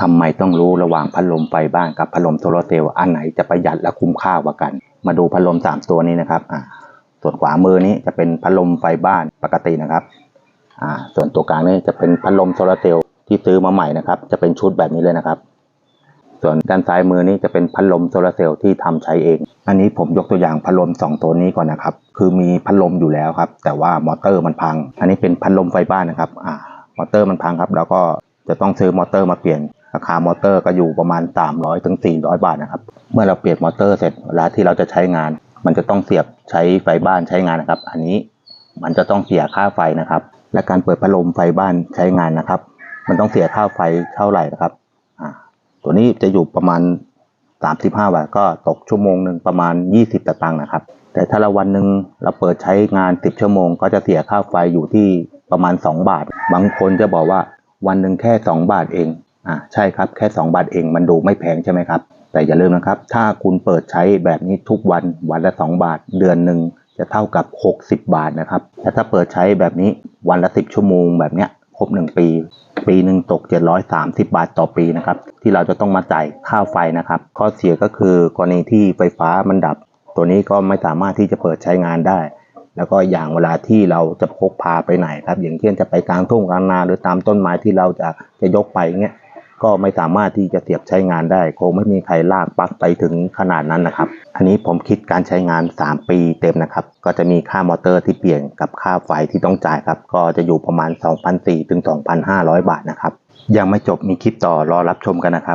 ทำไมต้องรู้ระหว่างพัดลมไฟบ้านกับพัดลมโซลาร์เซลล์อันไหนจะประหยัดและคุ้มค่ากว่ากัน มาดูพัดลมสามตัวนี้นะครับอ่าส่วนขวามือนี้จะเป็นพัดลมไฟบ้านปกตินะครับอ่าส่วนตัวกลางนี่จะเป็นพัดลมโซลาร์เซลล์ที่ซื้อมาใหม่นะครับ จะเป็นชุดแบบนี้เลยนะครับ ส่วนด้านซ้ายมือนี้จะเป็นพัดลมโซลาร์เซลล์ที่ทำใช้เอง อันนี้ผมยกตัวอย่างพัดลมสองตัวนี้ก่อนนะครับ คือมีพัดลมอยู่แล้วครับ แต่ว่ามอเตอร์มันพัง อันนี้เป็นพัดลมไฟบ้านนะครับอ่ามอเตอร์มันพังครับ แล้วก็จะต้องซื้อมอเตอร์มาเปลี่ยน ราคามอเตอร์ก็อยู่ประมาณ 300ถึง400 บาทนะครับ เมื่อเราเปลี่ยนมอเตอร์เสร็จเวลาที่เราจะใช้งาน มันจะต้องเสียบใช้ไฟบ้านใช้งานนะครับ อันนี้มันจะต้องเสียค่าไฟนะครับ และการเปิดพัดลมไฟบ้านใช้งานนะครับ มันต้องเสียค่าไฟเท่าไหร่นะครับอ่าตัวนี้จะอยู่ประมาณ 35 บาทก็ตกชั่วโมงหนึ่งประมาณ 20ตะตังค์นะครับ แต่ถ้าเราวันหนึ่งเราเปิดใช้งาน 10 ชั่วโมง ก็จะเสียค่าไฟอยู่ที่ประมาณ 2 บาท บางคนจะบอกว่าวันหนึ่งแค่ 2 บาทเอง อ่าใช่ครับแค่ 2 บาทเองมันดูไม่แพงใช่ไหมครับ แต่อย่าลืมนะครับ ถ้าคุณเปิดใช้แบบนี้ทุกวันวันละ 2 บาทเดือนหนึ่งจะเท่ากับ 60 บาทนะครับแต่ถ้าเปิดใช้แบบนี้วันละ 10 ชั่วโมงแบบเนี้ยครบ 1 ปี ปีหนึ่งตก 730 บาทต่อปีนะครับที่เราจะต้องมาจ่ายค่าไฟนะครับ ข้อเสียก็คือกรณีที่ไฟฟ้ามันดับ ตัวนี้ก็ไม่สามารถที่จะเปิดใช้งานได้ แล้วก็อย่างเวลาที่เราจะพกพาไปไหนครับ อย่างเช่นจะไปกลางทุ่งกลางนาหรือตามต้นไม้ที่เราจะจะยกไปเงี้ย ก็ไม่สามารถที่จะเสียบใช้งานได้ คงไม่มีใครลากปลั๊กไปถึงขนาดนั้นนะครับ อันนี้ผมคิดการใช้งาน 3 ปีเต็มนะครับ ก็จะมีค่ามอเตอร์ที่เปลี่ยนกับค่าไฟที่ต้องจ่ายครับ ก็จะอยู่ประมาณ 2,400ถึง2,500 บาทนะครับ ยังไม่จบมีคลิปต่อรอรับชมกันนะครับ